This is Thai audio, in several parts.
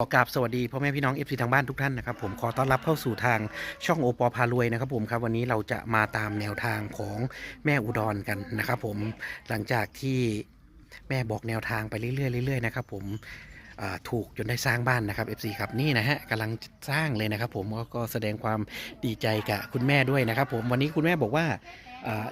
ขอกราบสวัสดีพ่อแม่พี่น้องเอฟซีทางบ้านทุกท่านนะครับผมขอต้อนรับเข้าสู่ทางช่องโอปอพารวยนะครับผมครับวันนี้เราจะมาตามแนวทางของแม่อุดรกันนะครับผมหลังจากที่แม่บอกแนวทางไปเรื่อยๆเรื่อยๆนะครับผมถูกจนได้สร้างบ้านนะครับ FC ครับนี่นะฮะกำลังสร้างเลยนะครับผมก็แสดงความดีใจกับคุณแม่ด้วยนะครับผมวันนี้คุณแม่บอกว่า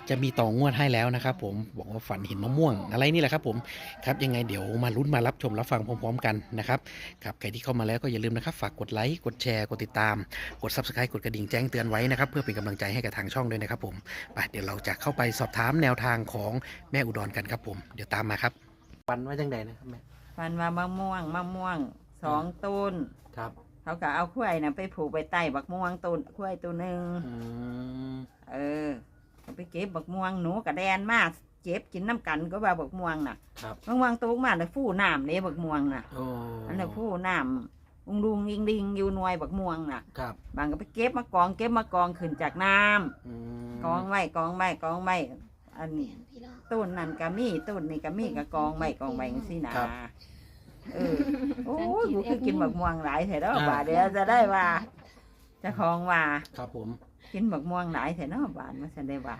จะมีต่องวดให้แล้วนะครับผมบอกว่าฝันเห็นมะม่วงอะไรนี่แหละครับผมครับยังไงเดี๋ยวมาลุ้นมารับชมรับฟังพร้อมๆกันนะครับครับใครที่เข้ามาแล้วก็อย่าลืมนะครับฝากกดไลค์กดแชร์กดติดตาม กด subscribe กดกระดิ่งแจ้งเตือนไว้นะครับเพื่อเป็นกำลังใจให้กับทางช่องด้วยนะครับผมไปเดี๋ยวเราจะเข้าไปสอบถามแนวทางของแม่อุดรกันครับผมเดี๋ยวตามมาครับวันว่าจังใดนะครับแม่ฟันว่ามะม่วงมะม่วงสองต้นครับเขาก็เอาข้วยน่ะไปผูกไปใต้บักม่วงต้นข้วยตัวหนึ่งอืมเออเอา ไปเก็บบักม่วงหนูกระแดนมากเจ็บกินน้ำกันก็ว่าบักม่วงน่ะครับ บักม่วงตุกมาแล้วฟู่น้ำเลยบักม่วงน่ะโอ้อันนั้นฟู่น้ำอุงดุงยิงดิงอยู่หน่วยบักม่วงน่ะ ครับบางก็ไปเก็บมากองเก็บมากองขึ้นจากน้ำอืมกองไว้กองไว้กองไว้อันนี้ต้นนั่นก็มีต้นนี่ก็มีก็กองไว้กองไว้จังซี่นะเออโอ้ยกูคือกินบักม่วงหลายแท้เนาะบาดเดี๋ยวจะได้ว่าเจะคองว่าครับผม กินบักม่วงหลายแท้เนาะบาดมาสันได้ว่า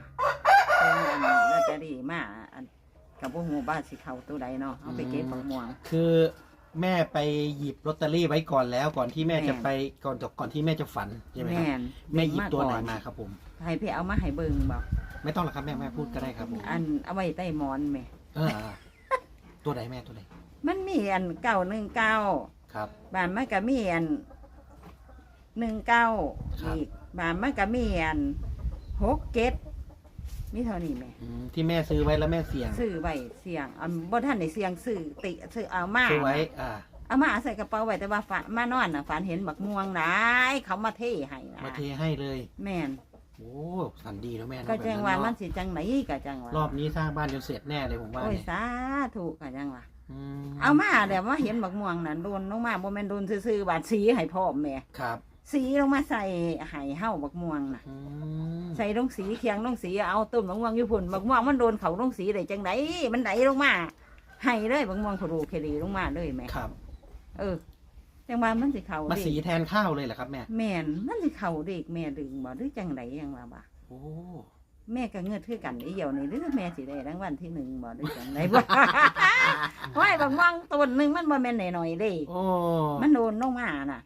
เพิ่นอันน่าจะดีมาอันกับพวกหูบ้านสิเขาตัวใดเนาะเอาไปเก็บบักม่วง คือแม่ไปหยิบลอตเตอรี่ไว้ก่อนแล้วก่อนที่แม่แม่จะไปก่อนก่อนที่แม่จะฝันใช่ไหมครับแม่นแม่หยิบตัวไหนก่อมาครับผม ให้พี่เอามาให้เบิ่งบอกไม่ต้องหรอกครับแม่แม่พูดก็ได้ครับผมอันเอาไว้ใต้หมอนแม่เออตัวไหนแม่ตัวไหนมันมีอันเก้าหนึ่งเก้าครับบานมันก็มีอันหนึ่งเก้าครับ อีก บานมันก็มีอันหกเกตมีเท่านี้ไหมอืมที่แม่ซื้อไว้แล้วแม่เสี่ยงซื้อไว้เสียงอันบ่ท่านได้เสียงซื้อติซื้อเอามา ซื้อไว้ อ่า เอามาใส่กระเป๋าไว้แต่ว่าฝันมานอนน่ะฝันเห็นบักม่วงหลายเขามาเทให้นะมาเทให้เลย แม่นโอ้สันดีแล้วแม่นะก็แบบจังนั้นว่ามันเนาะสิจังไหนก็จังว่ารอบนี้สร้างบ้านจนเสร็จแน่เลยผมว่าโอ้ยเนี่ยสาธุก็จังว่าอืมเอามาเดี๋ยวมาเห็นบักม่วงน่ะโดนลงมาบ่แม่นโดนซื่อๆบาดสีให้พ่อแม่ ครับ สีลงมาใส่ให้เฮาบักม่วงน่ะ อืมใส่ลงสีเคียงลงสีเอาต้นมะม่วงอยู่พุ่นมะม่วงมันโดนเขาลงสีได้จังไดมันไหลลงมาให้เลยมะม่วงขรูเครีลงมาเลยแม่ครับ เออจังว่ามันสิเขามาเด็สีกแทนข้าวเลยเหรอครับแม่ แม่นมันสิเขาเด็กแม่ดึงบ่หรือจังไดยังว่าบ่โอ้ แม่ก็เงิดคือกันไอ้เหี่ยวนี่หรือแม่สิได้รางวัลที่หนึ่งบ่หรือจังไดบ่ ว้ายบางม่วงต้นหนึงมันบ่แม่นน้อยๆเด้ โอ้มันโดนลงมาน่ะ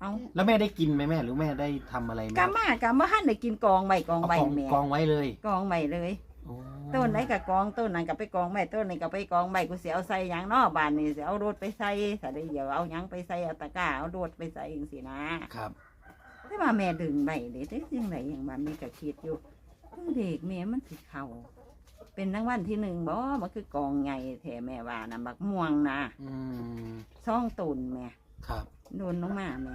เอาแล้วแม่ได้กินไหมแม่ หรือแม่ได้ทำอะไรไหมกะมากะบ่ทันได้กินกองใบกองเอาใบกองแม่กองไว้เลยกองใบเลย โอ้ต้นไหนกับกองต้นนั้นก็ไปกองใบต้นนี้ก็ไปกองใบกูเสียเอาใส่หยังเนอบานนี่เสียเอารถไปใส่แต่เดี๋ยวเอาหยังไปใส่เอาตะกร้าเอารถไปใส่อย่างสินะครับ แต่ว่าแม่ดึงใบเด็ดยังไงอย่างบ้านนี้ก็คิดอยู่เออเด็กแม่มันสิเขาเป็นรางวัลที่หนึ่งบ่มันคือกองไงแท้แม่ว่านะบักม่วงนะอืมซ่องตุนแม่ ครับ โดนลงมาแม่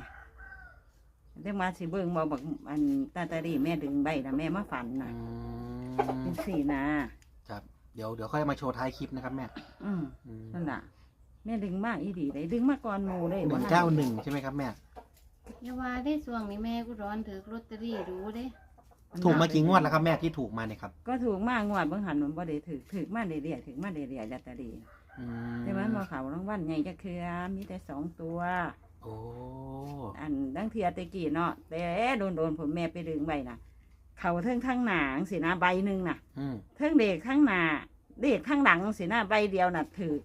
เรียกมาสิเบิ่งบ่บักอันตาตาดีแม่ดึงใบนะแม่มาฝันอืนะมเป็นสีนะครับ เดี๋ยวเดี๋ยวค่อยมาโชว์ท้ายคลิปนะครับแม่ อืมอืมนั่นน่ะ แม่ดึงมากอีดีเลยดึงมาก่อนหมูเลยหนึ่งเก้าหนึ่งใช่ไหมครับแม่ อย่าว่าได้ส่วงนี้แม่กูร้อนถือลอตเตอรี่รู้เด้ถูกมากี่งวดแล้วครับแม่ที่ถูกมาเนี่ยครับก็ถูกมากงวดเบิ่งหันมันบ่ได้ถือถือมาเรื่อยๆถือมาเรื่อยๆลอตเตอรี่อืมแต่ว่าบ่เขารางวัลใหญ่จะคือมีแต่สองตัว โอ้อันดังเทียแตะกี้เนาะแต่โดนโดนๆผมแม่ไปดึงใบน่ะเขาเทิงทั้งหนางสินะใบหนึ่งน่ะอืมเทิงเด็กทั้งหนาเด็กทั้งหลังสินะใบเดียวน่ะถือ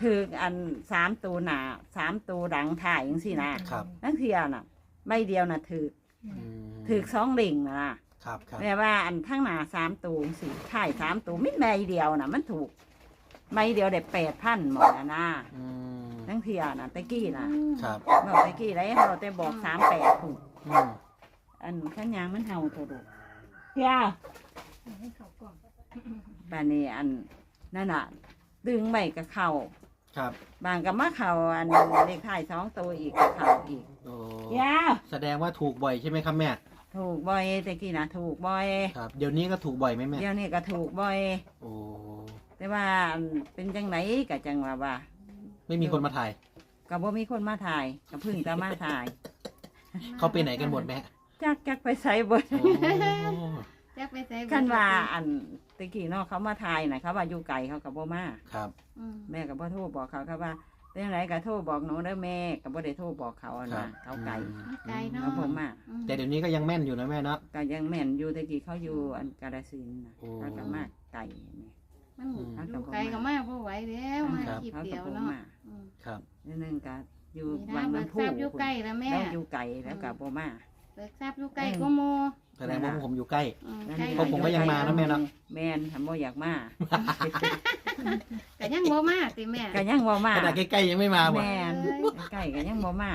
ถืออันสามตัวหนาสามตัวหลังถ่ายจังสินะครับดังเทียน่ะใบเดียวน่ะถืออืมถือสองเล่งน่ะนะครับครับแม่ว่าอันข้างหน้าสามตูงสี่ถ่ายสามตูมิดใบเดียวนะมันถูกใบเดียวได้แปดพันหมดนะนะอืม ทั้งเทียนะตะกี้นะครับบอกตะกี้ไรเราแต่บอกสามแปดถูกอืมอันข้างยางมันเห่าตัวดูเทียให้เขาก่อนบานนี้อันนั่นน่ะดึงใบกับเข่าครับ บางกับมะเข่าอันเลขถ่ายสองตัวอีกกับเข่าอีกโอ้เทียแสดงว่าถูกบ่อยใช่ไหมครับแม่ ถูกบ่อยตะกี้นะถูกบ่อยครับ เดี๋ยวนี้ก็ถูกบ่อยไหมแม่ เดี๋ยวนี้ก็ถูกบ่อย โอ้แต่ว่าอันเป็นจังไหนกับจังว่าว่า ไม่มีคนมาถ่าย ก็บ่มีคนมาถ่ายก็เพึ่งจะมาถ่ายเขาไปไหนกันหมดแม่จักจักไปใส่เบิดโอ้แจ็คไปใส่คันว่าอันตะกี้เนาะเขามาถ่ายน่ะเขาว่าอยู่ไกลเขาก็บ่มาครับ อืม แม่ก็บ่โทรบอกเขาเขาว่าเป็นไรก็โทรบอกหนูเด้อแม่ก็บ่ได้โทรบอกเขาอะครันะบเขาไก่ไกลเนาะเขาผมมาอืมแต่เดี๋ยวนี้ก็ยังแม่นอยู่นะแม่เนาะ ก็ยังแม่นอยู่แตะกี้เขาอยู่อันกาฬสินธุ์น่ะโอ้ เขาก็มากไก่นี่ มันอืมอยู่ไกลก็มากเพราะไหวแล้วมาครับคลิปเขาเดีก็ยวบ่เนาะมาอืมครับ นิดนึงก็อยู่นี่วันะงเบิน้ำกพุทราบอยู่ใกล้แล้วแม่แล้วอยู่ไก่แล้วก็บ่มา เบิกทราบอยู่ใกล้ก็โมแสดงว่าผมอยู่ใกล้ อืมนั่นใกล้เพราะผมก็ยังมานะแม่เนาะ แม่นทำบ่อยากมาแต่ยังบ่มากสิแม่ก็ยังบ่มาขนาดใกล้ๆยังไม่มาบ่แม่นใกล้ก็ยังบ่มา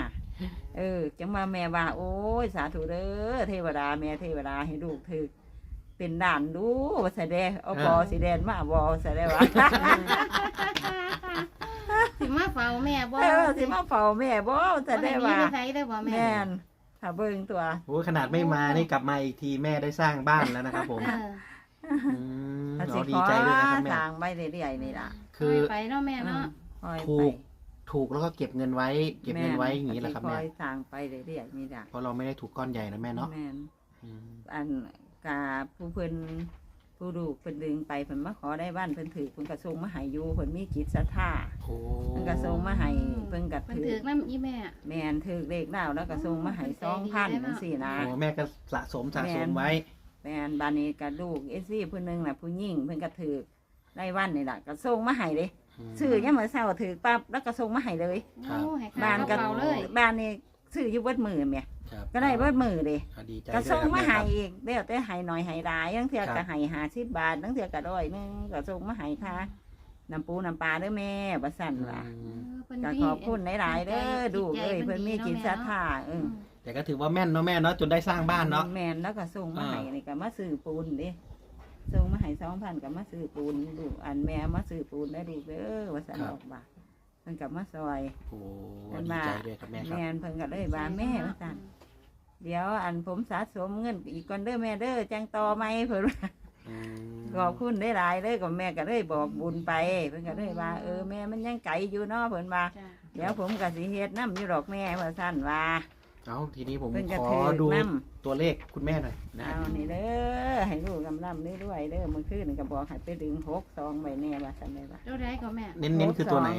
เออ จังว่าแม่ว่า โอ้ยสาธุเด้อเทวดาแม่เทวดาให้ลูกถือ เป็นด่านดูว่าแสดงเอาบอสิแดนมาบอแสดงว่าสิมาเฝ้าแม่บ่เออสิมาเฝ้าแม่บ่แสดงว่าบ่ได้หนีไปไสได้บ่แม่แม่นถ้าเบิ่งตัวโอ้ขนาดไม่มานี่กลับมาอีกทีแม่ได้สร้างบ้านแล้วนะครับผมเอออืมถ้าเราสิดีขอใจด้วยนะครับแม่ทางไปเรื่อยๆนี่ล่ะคือไปเนาะแม่เนาะคอยถูไปกถูกแล้วก็เก็บเงินไว้ เก็บเงินไว้อย่างนี้แหละครับคแม่อยทางไปเรื่อยๆนี่ล่ะเพราะเราไม่ได้ถูกก้อนใหญ่นะแม่เนาะแม่นอืมอัน กาผู้เพิ่นผู้ดูกเพิ่นดึงไปเพิ่นมาขอได้บ้านเพิ่นถือเพิ่นก็ส่งมาให้อยู่เพิ่นมีจิตศรัทธาโอ้เพิ่นก็ส่งมาให้เพิ่นก็เพิ่นถืถืออน้ำอีแม่ แม่นถือเลขดาวแล้วก็ส่งมาให้สองพันจังซี่นะ โอ้แม่ก็สะสมสะสมไว้ แม่นบานนี้ก็ลูกเอซี่ผู้หนึงน่ะผู้หญิงเพิ่นก็ถือได้วันนี่ล่ะก็ส่งมาให้เลยซื้อยามมื้อเช้าถือปั๊บแล้วก็ส่งมาให้เลย ครับ โอ้ให้บ้าข้านวก็เปล่าเลย บ้านนี้ ซื้ออยู่เบิดมือแม่ครับก็ได้เบิดมือเลยอ่าดีใจก็ด้วยส่งครับมาแม่คให้รับอีกเดี๋ยวแต่ให้หน่อยให้หลายยังเทื่อครับก็ให้50บาททั้งเทื่อก็ร้อยหนึงก็ส่งมาให้ค่ะน้ำปูน้ำปลาเด้อแม่ว่าซั่นว่าอืมเพิ่นก็มีขอบคุณหลายๆเด้อดูกเอ้ยเพิ่นมีจิตศรัทธาเออือมแต่ก็ถือว่าแม่นเนาะแม่เนาะจนได้สร้างบ้านเนาะ แม่นแล้วก็ส่งมาอ่า ให้นี่ก็มาซื้อปูนเด้ส่งมาให้2,000ก็มาซื้อปูนดูกอันแม่มาซื้อปูนได้ดูกเด้อว่าซั่นบอกว่าเพิ่นก็มาซอยโอ้เพิ่นดีมาใจด้วยครับแม่ครับ แม่นเพิ่นก็เลยว่าแม่ว่าซั่นเดี๋ยวอันผมสะสมเงินอีกก่อนเด้อแม่เด้อจังต่อไหมเพิ่นว่าอืมขอบคุณได้หลายเลยก็แม่ก็เลยบอกบุญไปเพิ่นก็เลยว่าเออแม่มันยังไกลอยู่เนาะเพิ่นว่า จ้ะเดี๋ยวผมก็สิเฮ็ดน้ำอยู่ดอกแม่ว่าซั่นว่าเอาทีนี้ผมเพิ่นก็ขอถือดูน้ตัวเลขคุณแม่หน่อยำนะเอานี่เด้อให้ลูกกำลังเรื่อยๆเด้อเมื่อคืนก็บอกให้ไปดึงหกสองใบแน่ว่าซั่นเลยว่าเท่าไรก็แม่เน้นๆคือตัวไหน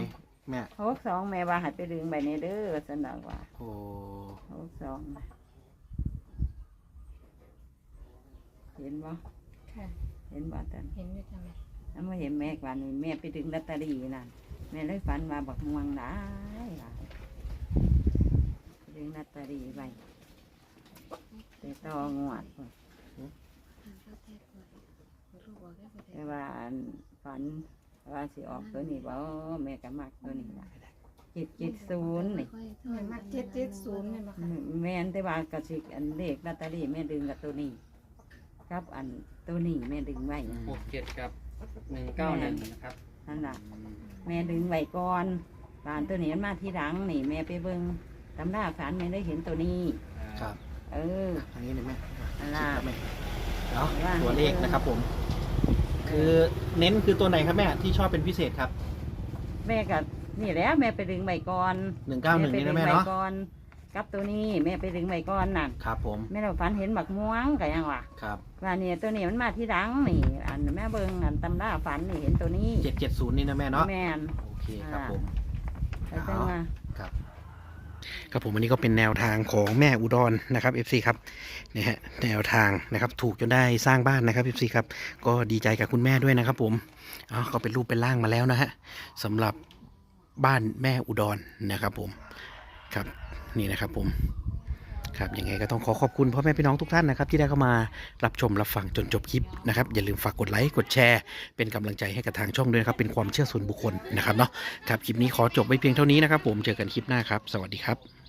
แม่หกสองแม่ว่าให้ไปดึงใบแน่เด้อว่าซั่นดอกว่าโอ้หกสองเห็นบ่ค่ะ เห็นบ่ตันเห็นด้วยจ้ะแม่ถ้ามาเห็นแม่กว่านี่แม่ไปดึงลอตเตอรี่นั่นแม่เลยฝันว่าบักม่วงได้หลายไปดึงลอตเตอรี่ไปไปต่องวดพุ่นแต่ว่าอันฝัน ว่าสิออกตัวนี้บ่แม่ก็มักตัวนี้ล่ะเจ็ดเจ็ดศูนย์นี่แม่มักเจ็ดเจ็ดศูนย์เนี่ยบ่ค่ะแม่นแต่ว่ากระสิกอันเลขลอตเตอรี่แม่ดึงกับตัวนี้ครับอันตัวนี้แม่ดึงไว้หกเจ็ดกับหนึ่งเก้าหนึ่งนะครับนั่นล่ะแม่ดึงไว้ก่อนบานตัวนี้มันมาที่หลังนี่แม่ไปเบิ่งตำราฝันแม่ได้เห็นตัวนี้ครับ เออทางนี้เลยแม่นั่นล่ะครับแม่เนาะว่าตัวเลขนะครับผม คือเน้นคือตัวไหนครับแม่ที่ชอบเป็นพิเศษครับแม่ก็นี่แหล้วแม่ไปดึงไว้ก่อนหนึ่งเก้าหนึ่งไปนี่ดึนะงแม่ไว้เนาะก่อนกับตัวนี้แม่ไปดึงไว้ก่อนนั่นครับ ผมแม่เราฝันเห็นบักม่วงก็ยังว่าครับว่าเนี่ยตัวนี้มันมาที่หลังนี่อันแม่เบิ่งอันตำราฝันนี่เห็นตัวนี้เจ็ดเจ็ดศูนย์นี่นะแม่เนาะแม่นโอเคครับผมแล้วจังว่า ครับผมอันนี้ก็เป็นแนวทางของแม่อุดรนะครับ FC ครับเนี่ยฮะแนวทางนะครับถูกจนได้สร้างบ้านนะครับ FC ครับก็ดีใจกับคุณแม่ด้วยนะครับ ผมอ๋อก็เป็นรูปเป็นร่างมาแล้วนะฮะสำหรับบ้านแม่อุดรนะครับ ผมครับนี่นะครับผม ครับยังไงก็ต้องขอขอบคุณพ่อแม่พี่น้องทุกท่านนะครับที่ได้เข้ามารับชมรับฟังจนจบคลิปนะครับอย่าลืมฝากกดไลค์กดแชร์ เป็นกำลังใจให้กับทางช่องด้วยนะครับเป็นความเชื่อส่วนบุคคลนะครับเนาะครับคลิปนี้ขอจบไว้เพียงเท่านี้นะครับผมเจอกันคลิปหน้าครับ สวัสดีครับ